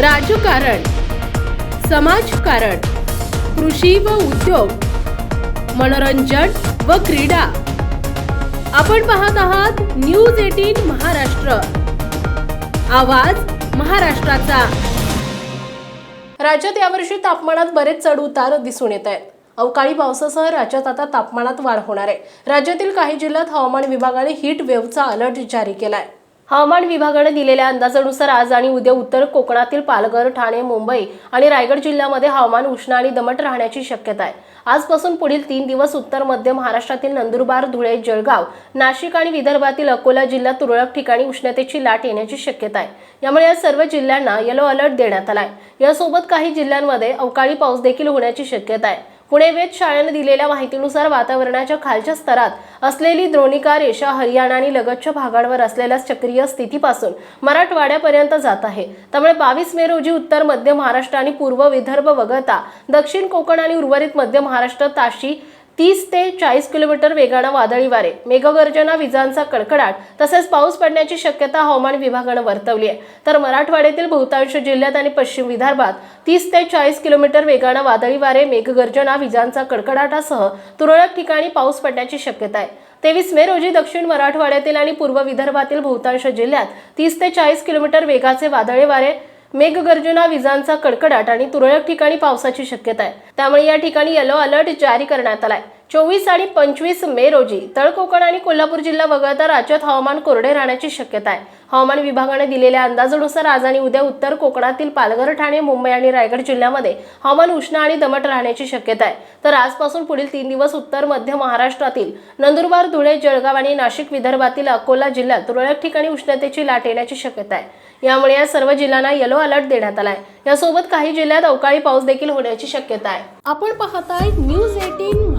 राजकारण समाजकारण कृषी व उद्योग मनोरंजन व क्रीडा. आपण पाहत आहात न्यूज एटीन महाराष्ट्र. आवाज महाराष्ट्राचा. राज्यात यावर्षी तापमानात बरेच चढ उतार दिसून येत आहेत. अवकाळी पावसासह राज्यात आता तापमानात वाढ होणार आहे. राज्यातील काही जिल्ह्यात हवामान विभागाने हीट वेव्हचा अलर्ट जारी केला आहे हवामान विभागाने दिलेल्या अंदाजानुसार आज आणि उद्या उत्तर कोकणातील पालघर ठाणे मुंबई आणि रायगड जिल्ह्यामध्ये हवामान उष्ण आणि दमट राहण्याची शक्यता आहे. आजपासून पुढील तीन दिवस उत्तर मध्य महाराष्ट्रातील नंदुरबार धुळे जळगाव नाशिक आणि विदर्भातील अकोला जिल्ह्यात तुरळक ठिकाणी उष्णतेची लाट येण्याची शक्यता आहे. यामुळे या सर्व जिल्ह्यांना येलो अलर्ट देण्यात आलाय. यासोबत काही जिल्ह्यांमध्ये अवकाळी पाऊस देखील होण्याची शक्यता आहे. पुणे वेधशाळेने दिलेल्या माहितीनुसार वातावरणाच्या खालच्या स्तरात असलेली द्रोणिका रेषा हरियाणा आणि लगतच्या भागांवर असलेल्या चक्रीय स्थितीपासून मराठवाड्यापर्यंत जात आहे. त्यामुळे बावीस मे रोजी उत्तर मध्य महाराष्ट्र आणि पूर्व विदर्भ वगळता दक्षिण कोकण आणि उर्वरित मध्य महाराष्ट्र ताशी तीस ते चाळीस किलोमीटर वेगानं वादळी वारे मेघगर्जना विजांचा कडकडाट तसेच पाऊस पडण्याची शक्यता हवामान विभागानं वर्तवली आहे. तर मराठवाड्यातील बहुतांश जिल्ह्यात आणि पश्चिम विदर्भात तीस ते चाळीस किलोमीटर वेगानं वादळी वारे मेघगर्जना विजांचा कडकडाटासह तुरळक ठिकाणी पाऊस पडण्याची शक्यता आहे. तेवीस मे रोजी दक्षिण मराठवाड्यातील आणि पूर्व विदर्भातील बहुतांश जिल्ह्यात तीस ते चाळीस किलोमीटर वेगाचे वादळी वारे मेघगर्जना विजांचा कडकडाट आणि तुरळक ठिकाणी पावसाची शक्यता आहे. त्यामुळे या ठिकाणी येलो अलर्ट जारी करण्यात आलाय. चोवीस आणि पंचवीस मे रोजी तळ कोकण आणि कोल्हापूर जिल्हा वगळता राज्यात हवामान कोरडे राहण्याची शक्यता आहे. हवामान विभागाने दिलेल्या अंदाजानुसार आज आणि उद्या उत्तर कोकणातील पालघर ठाणे मुंबई आणि रायगड जिल्ह्यामध्ये हवामान उष्ण आणि दमट राहण्याची शक्यता आहे. तर आजपासून पुढील तीन दिवस उत्तर मध्य महाराष्ट्रातील नंदुरबार धुळे जळगाव आणि नाशिक विदर्भातील अकोला जिल्ह्यात तुरळक ठिकाणी उष्णतेची लाट येण्याची शक्यता आहे. यामुळे या सर्व जिल्ह्यांना येलो अलर्ट देण्यात आलाय. यासोबत काही जिल्ह्यात अवकाळी पाऊस देखील होण्याची शक्यता आहे. आपण पाहताय न्यूज एटीन